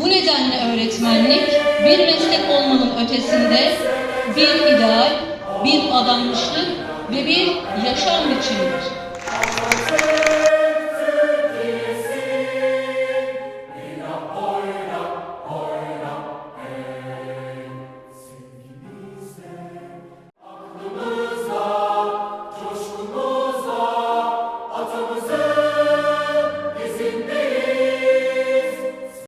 Bu nedenle öğretmenlik bir meslek olmanın ötesinde bir ideal, bir adanmışlık ve bir yaşam biçimidir.